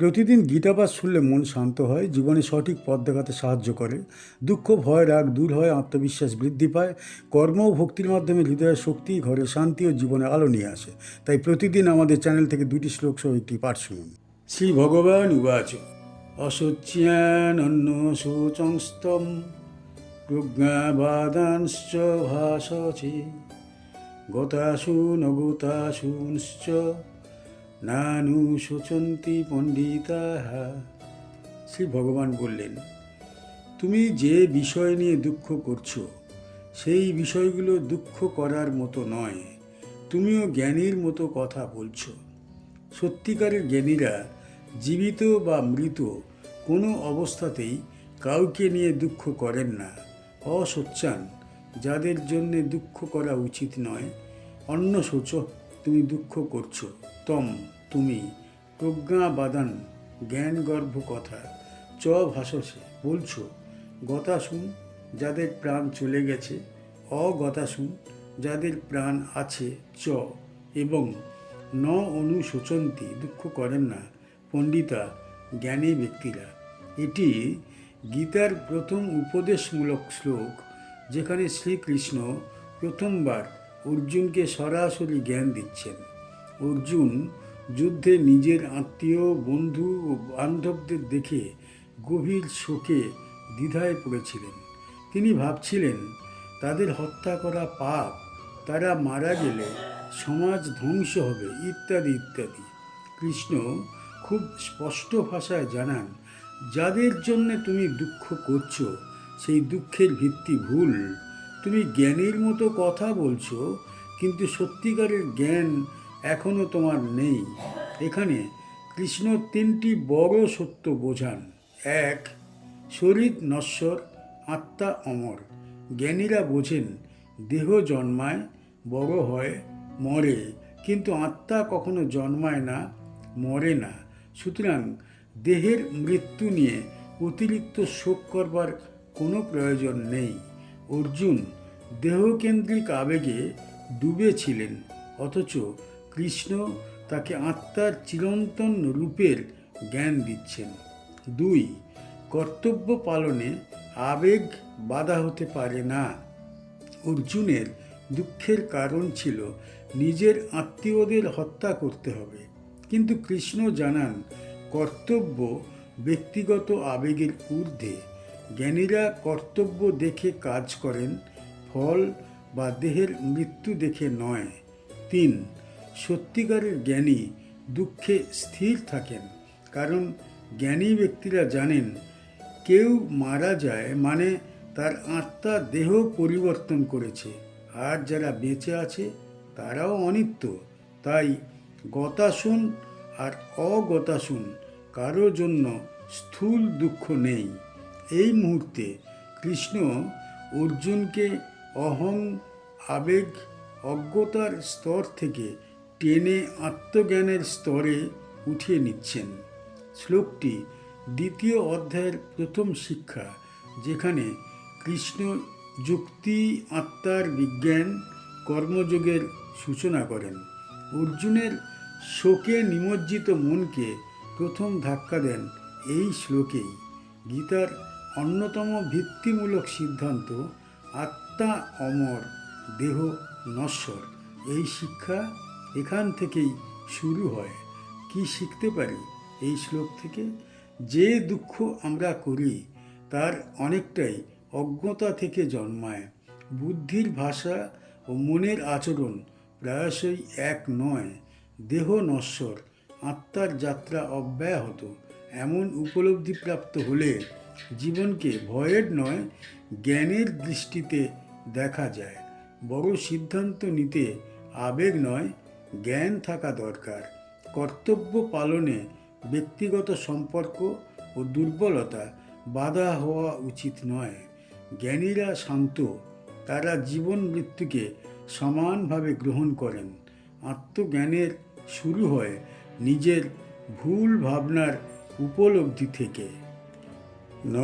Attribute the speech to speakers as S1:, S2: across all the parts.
S1: প্রতিদিন গীতাপাঠ শুনলে মন শান্ত হয়, জীবনে সঠিক পথ দেখাতে সাহায্য করে। দুঃখ, ভয়, রাগ দূর হয়, আত্মবিশ্বাস বৃদ্ধি পায়। কর্ম ও ভক্তির মাধ্যমে হৃদয়ের শক্তি, ঘরে শান্তি ও জীবনে আলো নিয়ে আসে। তাই প্রতিদিন আমাদের চ্যানেল থেকে দুটি শ্লোক সহ একটি পাঠ শুনুন। শ্রী ভগবান উবাচ। অশোচ্যানন্য শোচংস্তম প্রজ্ঞাবাদাংশ্চ ভাষচে গতাসু নগতাসুশ্চ নানু শোচন্তি পণ্ডিতা শ্রী ভগবান বললেন, তুমি যে বিষয় নিয়ে দুঃখ করছ, সেই বিষয়গুলো দুঃখ করার মতো নয়। তুমিও জ্ঞানীর মতো কথা বলছো। সত্যিকারের জ্ঞানীরা জীবিত বা মৃত কোনো অবস্থাতেই কাউকে নিয়ে দুঃখ করেন না। অসোচ্চান, যাদের জন্যে দুঃখ করা উচিত নয় অন্য শোচ তুমি দুঃখ করছ। তম, তুমি, প্রজ্ঞা বাদান, জ্ঞান গর্ভ কথা, চ ভাষসে বলছো গতাসুন যাদের প্রাণ চলে গেছে অগতাসুন যাদের প্রাণ আছে, চ, এবং ন অনুশোচন্তি দুঃখ করেন না, পণ্ডিতা, জ্ঞানী ব্যক্তিরা। এটি গীতার প্রথম উপদেশমূলক শ্লোক, যেখানে শ্রীকৃষ্ণ প্রথমবার অর্জুনকে সরাসরি জ্ঞান দিচ্ছেন। অর্জুন যুদ্ধে নিজের আত্মীয়, বন্ধু ও বান্ধবদের দেখে গভীর শোকে দ্বিধায় পড়েছিলেন। তিনি ভাবছিলেন, তাদের হত্যা করা পাপ, তারা মারা গেলে সমাজ ধ্বংস হবে, ইত্যাদি ইত্যাদি। কৃষ্ণ খুব স্পষ্ট ভাষায় জানান, যাদের জন্যে তুমি দুঃখ করছ, সেই দুঃখের ভিত্তি ভুল। তুমি জ্ঞানীর মতো কথা বলছো, কিন্তু সত্যিকারের জ্ঞান এখনও তোমার নেই। এখানে কৃষ্ণ তিনটি বড় সত্য বোঝান। এক, শরীর নশ্বর, আত্মা অমর। জ্ঞানীরা বোঝেন, দেহ জন্মায়, বড় হয়, মরে। কিন্তু আত্মা কখনো জন্মায় না, মরে না। সুতরাং দেহের মৃত্যু নিয়ে অতিরিক্ত শোক করবার কোনো প্রয়োজন নেই। অর্জুন দেহকেন্দ্রিক আবেগে ডুবে ছিলেন অথচ কৃষ্ণ তাকে আত্মার চিরন্তন রূপের জ্ঞান দিচ্ছেন। দুই, কর্তব্য পালনে আবেগ বাধা হতে পারে না। অর্জুনের দুঃখের কারণ ছিল নিজের আত্মীয়দের হত্যা করতে হবে। কিন্তু কৃষ্ণ জানান, কর্তব্য ব্যক্তিগত আবেগের ঊর্ধ্বে। জ্ঞানীরা কর্তব্য দেখে কাজ করেন, ফল বা দেহের মৃত্যু দেখে নয়। তিন, সত্যিকারের জ্ঞানী দুঃখে স্থির থাকেন, কারণ জ্ঞানী ব্যক্তিরা জানেন, কেউ মারা যায় মানে তার আত্মা দেহ পরিবর্তন করেছে, আর যারা বেঁচে আছে তারাও অনিত্য। তাই গতাসুন আর অগতাসুন কারও জন্য স্থূল দুঃখ নেই। এই মুহূর্তে কৃষ্ণ অর্জুনকে অহং আবেগ অজ্ঞতার স্তর থেকে টেনে আত্মজ্ঞানের স্তরে উঠিয়ে নিচ্ছেন। শ্লোকটি দ্বিতীয় অধ্যায়ের প্রথম শিক্ষা, যেখানে কৃষ্ণ যুক্তি, আত্মার বিজ্ঞান, কর্মযোগের সূচনা করেন। অর্জুনের শোকে নিমজ্জিত মনকে প্রথম ধাক্কা দেন এই শ্লোকেই। গীতার অন্যতম ভিত্তিমূলক সিদ্ধান্ত আত্মা অমর, দেহ নশ্বর। এই শিক্ষা এখান থেকেই শুরু হয়। কি শিখতে পারি এই শ্লোক থেকে? যে দুঃখ আমরা করি, তার অনেকটাই অজ্ঞতা থেকে জন্মায়। বুদ্ধির ভাষা ও মনের আচরণ প্রায়শই এক নয়। দেহ নশ্বর, আত্মার যাত্রা অব্যাহত। এমন উপলব্ধি প্রাপ্ত হলে জীবনকে ভয়ের নয়, জ্ঞানের দৃষ্টিতে দেখা যায়। বড় সিদ্ধান্ত নিতে আবেগ নয়, জ্ঞান থাকা দরকার। কর্তব্য পালনে ব্যক্তিগত সম্পর্ক ও দুর্বলতা বাধা হওয়া উচিত নয়। জ্ঞানীরা শান্ত, তারা জীবন মৃত্যুকে সমানভাবে গ্রহণ করেন। আত্মজ্ঞানের শুরু হয় নিজের ভুল ভাবনার উপলব্ধি থেকে। ন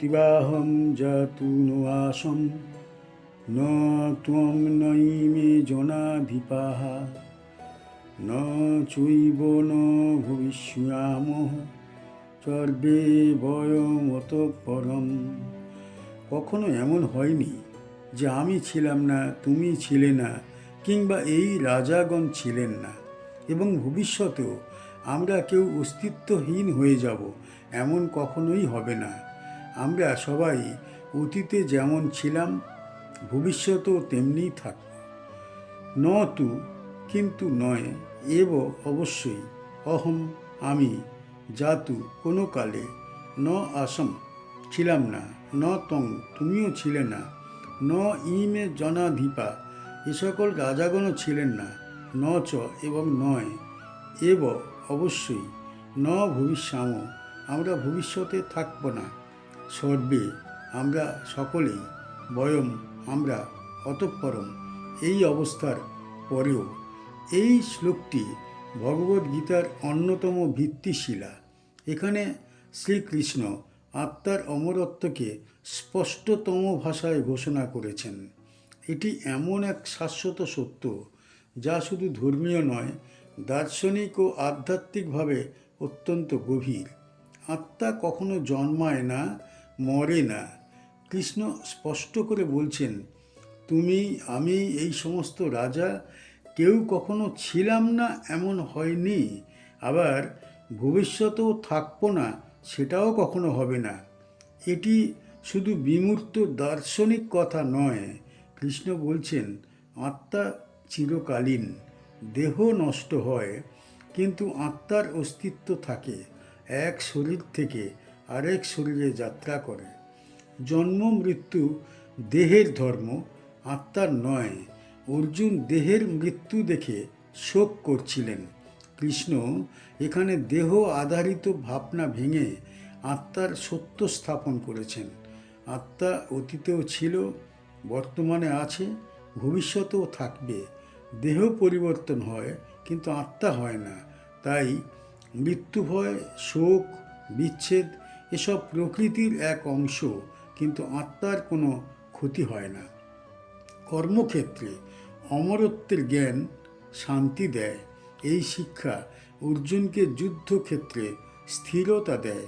S1: তিবাহম জাতু নো আসম ন ত্বম নৈ মে জনাধিপাহা ন চৈব ন ভবিষ্যামহ চর্বে বয়মত পরম কখনো এমন হয়নি যে আমি ছিলাম না, তুমি ছিলে না, কিংবা এই রাজাগণ ছিলেন না, এবং ভবিষ্যতেও আমরা কেউ অস্তিত্বহীন হয়ে যাব, এমন কখনোই হবে না। আমরা সবাই অতীতে যেমন ছিলাম, ভবিষ্যতেও তেমনিই থাকব। ন তু, কিন্তু নয়, এব অবশ্যই। অহম, আমি জাতু কোনো কালে। ন আসম, ছিলাম না। ন তং, তুমিও ছিলে না। ন ইমে জনাধিপা, এ সকল রাজাগণও ছিলেন না। ন চ, এবং নয়, এব অবশ্যই। ন ভবিষ্যাম, আমরা ভবিষ্যতে থাকব না। সর্বে আমরা সকলেই বয়ম, আমরা অতঃপরম। এই অবস্থার পরেও এই শ্লোকটি ভগবদ্গীতার অন্যতম ভিত্তিশিলা। এখানে শ্রীকৃষ্ণ আত্মার অমরত্বকে স্পষ্টতম ভাষায় ঘোষণা করেছেন। এটি এমন এক শাশ্বত সত্য, যা শুধু ধর্মীয় নয় দার্শনিক ও আধ্যাত্মিকভাবে অত্যন্ত গভীর। আত্মা কখনো জন্মায় না, মরে না। কৃষ্ণ স্পষ্ট করে বলছেন, তুমি, আমি এই সমস্ত রাজা, কেউ কখনো ছিলাম না এমন হয়নি। আবার ভবিষ্যতেও থাকব না, সেটাও কখনো হবে না। এটি শুধু বিমূর্ত দার্শনিক কথা নয়। কৃষ্ণ বলছেন, আত্মা চিরকালীন। দেহ নষ্ট হয়, কিন্তু আত্মার অস্তিত্ব থাকে। এক শরীর থেকে আরেক শরীরে যাত্রা করে। জন্ম, মৃত্যু দেহের ধর্ম, আত্মার নয়। অর্জুন দেহের মৃত্যু দেখে শোক করছিলেন। কৃষ্ণ, এখানে দেহ আধারিত ভাবনা ভেঙে আত্মার সত্য স্থাপন করেছেন। আত্মা অতীতেও ছিল, বর্তমানে আছে, ভবিষ্যতেও থাকবে। দেহ পরিবর্তন হয়, কিন্তু আত্মা হয় না। তাই মৃত্যু ভয়, শোক, বিচ্ছেদ এসব প্রকৃতির এক অংশ, কিন্তু আত্মার কোনো ক্ষতি হয় না। কর্মক্ষেত্রে অমরত্বের জ্ঞান শান্তি দেয়। এই শিক্ষা অর্জুনকে যুদ্ধক্ষেত্রে স্থিরতা দেয়।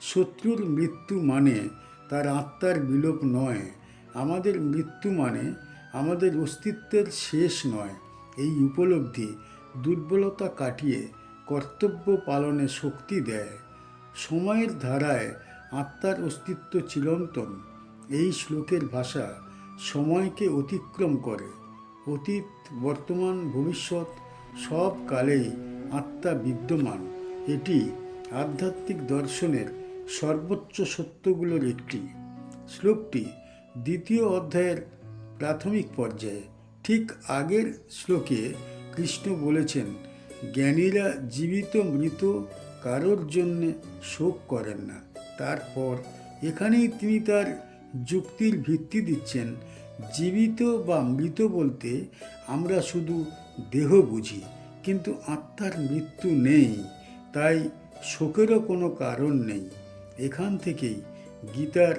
S1: শত্রুর মৃত্যু মানে তার আত্মার বিলোপ নয়। আমাদের মৃত্যু মানে আমাদের অস্তিত্বের শেষ নয়। এই উপলব্ধি দুর্বলতা কাটিয়ে কর্তব্য পালনে শক্তি দেয়। সময়ের ধারায় আত্মার অস্তিত্ব চিরন্তন। এই শ্লোকের ভাষা সময়কে অতিক্রম করে। অতীত, বর্তমান, ভবিষ্যৎ সব কালেই আত্মা বিদ্যমান। এটি আধ্যাত্মিক দর্শনের সর্বোচ্চ সত্যগুলোর একটি। শ্লোকটি দ্বিতীয় অধ্যায়ের প্রাথমিক পর্যায়ে ঠিক আগের শ্লোকে কৃষ্ণ বলেছেন, জ্ঞানীরা জীবিত মৃত কারোর জন্যে শোক করেন না। তারপর এখানেই তিনি তার যুক্তির ভিত্তি দিচ্ছেন, জীবিত বা মৃত বলতে আমরা শুধু দেহ বুঝি, কিন্তু আত্মার মৃত্যু নেই, তাই শোকেরও কোনো কারণ নেই। এখান থেকেই গীতার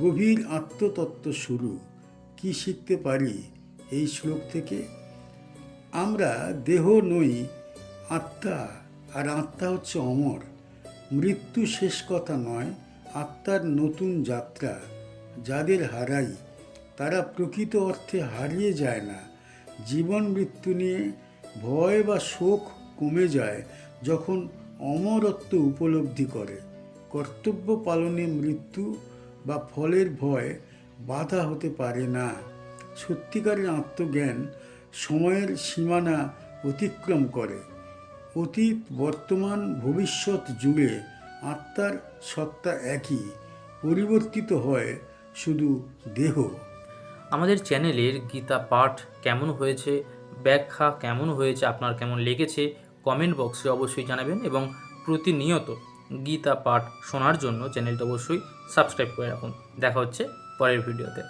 S1: গভীর আত্মতত্ত্ব শুরু। কি শিখতে পারি? এই শ্লোক থেকে আমরা দেহ নই, আত্মা, আর আত্মা হচ্ছে অমর। মৃত্যু শেষ কথা নয়, আত্মার নতুন যাত্রা। যাদের হারাই, তারা প্রকৃত অর্থে হারিয়ে যায় না। জীবন মৃত্যু নিয়ে ভয় বা শোক কমে যায় যখন অমরত্ব উপলব্ধি করে। কর্তব্য পালনে মৃত্যু বা ফলের ভয় বাধা হতে পারে না। সত্যিকারের আত্মজ্ঞান সময়ের সীমানা অতিক্রম করে। অতীত, বর্তমান, ভবিষ্যৎ যুগে আত্মার সত্তা একই, পরিবর্তিত হয় শুধু দেহ।
S2: আমাদের চ্যানেলের গীতা পাঠ কেমন হয়েছে, ব্যাখ্যা কেমন হয়েছে, আপনার কেমন লেগেছে কমেন্ট বক্সে অবশ্যই জানাবেন এবং প্রতিনিয়ত গীতা পাঠ শোনার জন্য চ্যানেলটা অবশ্যই সাবস্ক্রাইব করে রাখুন। দেখা হচ্ছে পরের ভিডিওতে